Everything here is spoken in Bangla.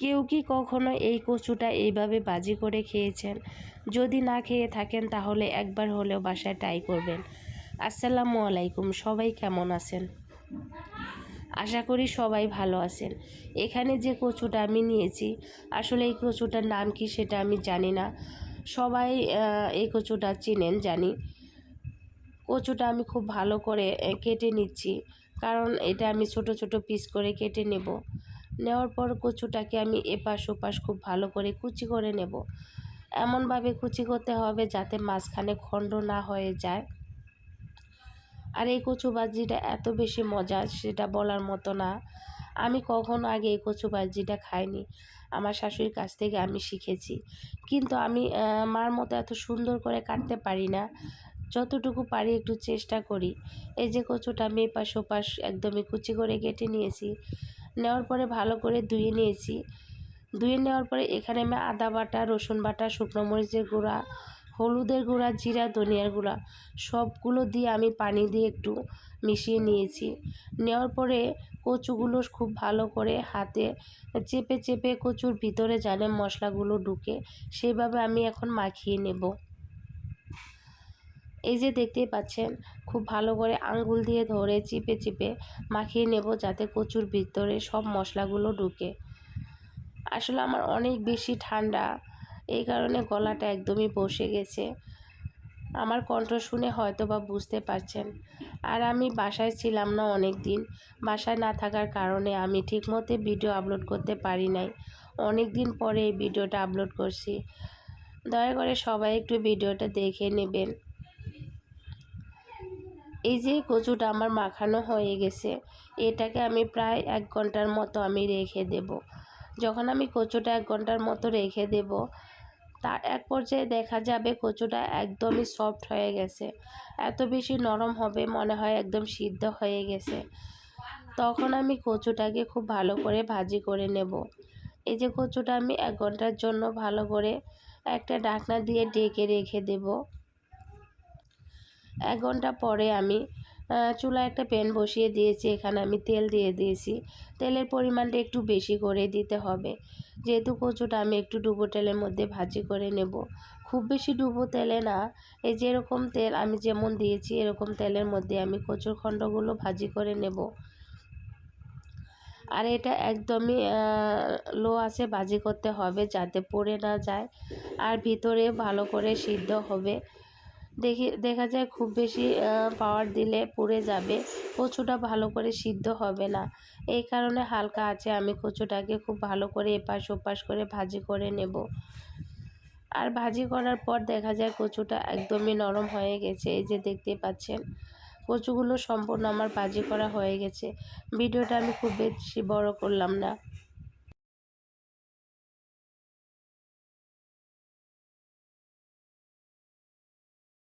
কেউ কি কখনো এই কচুটা এইভাবে বাজি করে খেয়েছেন? যদি না খেয়ে থাকেন, তাহলে একবার হলেও বাসায় ট্রাই করবেন। আসসালামু আলাইকুম, সবাই কেমন আছেন? আশা করি সবাই ভালো আছেন। এখানে যে কচুটা আমি নিয়েছি, আসলে এই কচুটার নাম কি সেটা আমি জানি না। সবাই এই কচুটা চিনেন, জানি। কচুটা আমি খুব ভালো করে কেটে নিচ্ছি। কারণ এটা আমি ছোট ছোট পিস করে কেটে নেব। নেওয়ার পর কচুটাকে আমি এপাশ ওপাশ খুব ভালো করে কুচি করে নেব। এমনভাবে কুচি করতে হবে যাতে মাঝখানে খণ্ড না হয়ে যায়। আর এই কচু ভাজিটা এত বেশি মজা সেটা বলার মতো না। আমি কখনো আগে এই কচু ভাজিটা খাইনি। আমার শাশুড়ির কাছ থেকে আমি শিখেছি। কিন্তু আমি মার মতো এত সুন্দর করে কাটতে পারি না। যতটুকু পারি একটু চেষ্টা করি। এই যে কচুটা আমি এপাশ ওপাশ একদমই কুচি করে কেটে নিয়েছি। নেওয়ার পরে ভালো করে ধুয়ে নিয়েছি। ধুয়ে নেওয়ার পরে এখানে আমি আদা বাটা, রসুন বাটা, শুকনো মরিচের গুঁড়া, হলুদের গুঁড়া, জিরা, ধনিয়ার গুঁড়া সবগুলো দিয়ে আমি পানি দিয়ে একটু মিশিয়ে নিয়েছি। নেওয়ার পরে কচুগুলো খুব ভালো করে হাতে চেপে চেপে কচুর ভিতরে জানে মশলাগুলো ঢুকে সেইভাবে আমি এখন মাখিয়ে নেব। এই যে দেখতেই পাচ্ছেন, খুব ভালো করে আঙ্গুল দিয়ে ধরে চিপে চিপে মাখিয়ে নেব যাতে কচুর ভিতরে সব মশলাগুলো ঢুকে। আসলে আমার অনেক বেশি ঠান্ডা, এই কারণে গলাটা একদমই বসে গেছে। আমার কণ্ঠ শুনে হয়তো বা বুঝতে পারছেন। আর আমি বাসায় ছিলাম না অনেক দিন বাসায় না থাকার কারণে আমি ঠিকমতো ভিডিও আপলোড করতে পারি নাই। অনেক দিন পরে এই ভিডিওটা আপলোড করছি। দয়া করে সবাই একটু ভিডিওটা দেখে নেবেন। এই যে কচুটা আমার মাখানো হয়ে গেছে, এটাকে আমি প্রায় এক ঘণ্টার মতো আমি রেখে দেব। যখন আমি কচুটা এক ঘণ্টার মতো রেখে দেব, তার এক পর্যায়ে দেখা যাবে কচুটা একদমই সফট হয়ে গেছে। এত বেশি নরম হবে মনে হয় একদম সিদ্ধ হয়ে গেছে। তখন আমি কচুটাকে খুব ভালো করে ভাজি করে নেব। এই যে কচুটা আমি এক ঘণ্টার জন্য ভালো করে একটা ঢাকনা দিয়ে ডেকে রেখে দেবো। এক ঘণ্টা পরে আমি চুলায় একটা প্যান বসিয়ে দিয়েছি, এখানে আমি তেল দিয়ে দিয়েছি। তেলের পরিমাণটা একটু বেশি করে দিতে হবে। যেহেতু কচুটা আমি একটু ডুবো তেলের মধ্যে ভাজি করে নেব। খুব বেশি ডুবো তেলে না, এই যে এরকম তেল আমি যেমন দিয়েছি, এরকম তেলের মধ্যে আমি কচুর খণ্ডগুলো ভাজি করে নেব। আর এটা একদমই লো আছে, ভাজি করতে হবে যাতে পড়ে না যায়। আর ভিতরে ভালো করে সিদ্ধ হবে। দেখি, দেখা যায় খুব বেশি পাওয়ার দিলে পুড়ে যাবে। কচুটা ভালো করে সিদ্ধ হবে না। এই কারণে হালকা আছে, আমি কচুটাকে খুব ভালো করে এপাশ ওপাশ করে ভাজি করে নেব। আর ভাজি করার পর দেখা যায় কচুটা একদমই নরম হয়ে গেছে, এই যে দেখতে পাচ্ছেন। কচুগুলো সম্পূর্ণ আমার ভাজি করা হয়ে গেছে। ভিডিওটা আমি খুব বেশি বড় করলাম না।